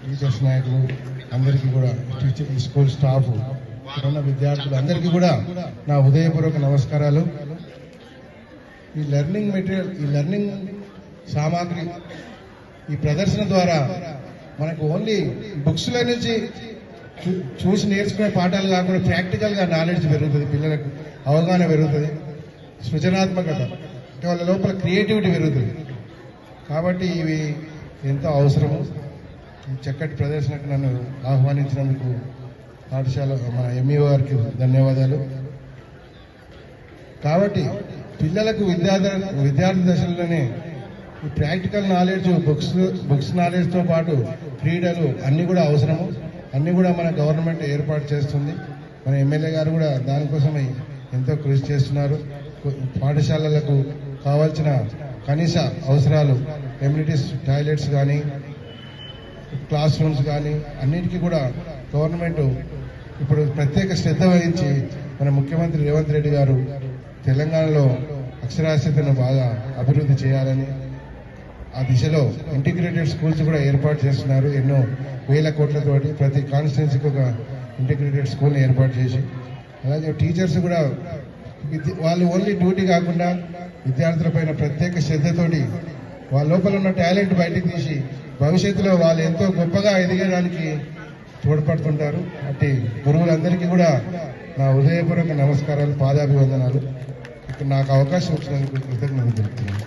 Teachers నాయకులు అందరికీ కూడా టీచర్ స్కూల్ స్టాఫ్ ఉన్న విద్యార్థులు అందరికీ కూడా నా ఉదయపూర్వక నమస్కారాలు. ఈ లెర్నింగ్ మెటీరియల్ ఈ లెర్నింగ్ సామాగ్రి ఈ ప్రదర్శన ద్వారా మనకు ఓన్లీ బుక్స్లో నుంచి చూసి నేర్చుకునే పాఠాలు కాకుండా ప్రాక్టికల్గా నాలెడ్జ్ పెరుగుతుంది పిల్లలకు అవగాహన పెరుగుతుంది సృజనాత్మకత వాళ్ళ లోపల క్రియేటివిటీ పెరుగుతుంది. కాబట్టి ఇవి ఎంతో అవసరము. ఈ చక్కటి ప్రదర్శనకు నన్ను ఆహ్వానించినందుకు పాఠశాల మన ఎంఈఓ గారికి ధన్యవాదాలు. కాబట్టి పిల్లలకు విద్యార్థి విద్యార్థి దశలోనే ఈ ప్రాక్టికల్ నాలెడ్జ్ బుక్స్ బుక్స్ నాలెడ్జ్తో పాటు క్రీడలు అన్నీ కూడా అవసరము. అన్నీ కూడా మన గవర్నమెంట్ ఏర్పాటు చేస్తుంది. మన ఎమ్మెల్యే గారు కూడా దానికోసమై ఎంతో కృషి చేస్తున్నారు. పాఠశాలలకు కావాల్సిన కనీస అవసరాలు ఎమ్యూనిటీస్ టాయిలెట్స్ కానీ క్లాస్ రూమ్స్ కానీ అన్నిటికీ కూడా గవర్నమెంట్ ఇప్పుడు ప్రత్యేక శ్రద్ధ వహించి మన ముఖ్యమంత్రి రేవంత్ రెడ్డి గారు తెలంగాణలో అక్షరాస్యతను బాగా అభివృద్ధి చేయాలని ఆ దిశలో ఇంటిగ్రేటెడ్ స్కూల్స్ కూడా ఏర్పాటు చేస్తున్నారు. ఎన్నో వేల కోట్లతోటి ప్రతి కాన్స్టిట్యున్సీకి ఒక ఇంటిగ్రేటెడ్ స్కూల్ని ఏర్పాటు చేసి అలాగే టీచర్స్ కూడా వాళ్ళు ఓన్లీ డ్యూటీ కాకుండా విద్యార్థులపైన ప్రత్యేక శ్రద్ధతోటి వాళ్ళ లోపల ఉన్న టాలెంట్ బయటకు తీసి భవిష్యత్తులో వాళ్ళు ఎంతో గొప్పగా ఎదిగడానికి తోడ్పడుతుంటారు. అట్టి గురువులందరికీ కూడా నా హృదయపూర్వక నమస్కారాలు పాదాభివందనాలు. ఇక్కడ నాకు అవకాశం ఇచ్చినందుకు కృతజ్ఞతలు తెలుపుతున్నాను.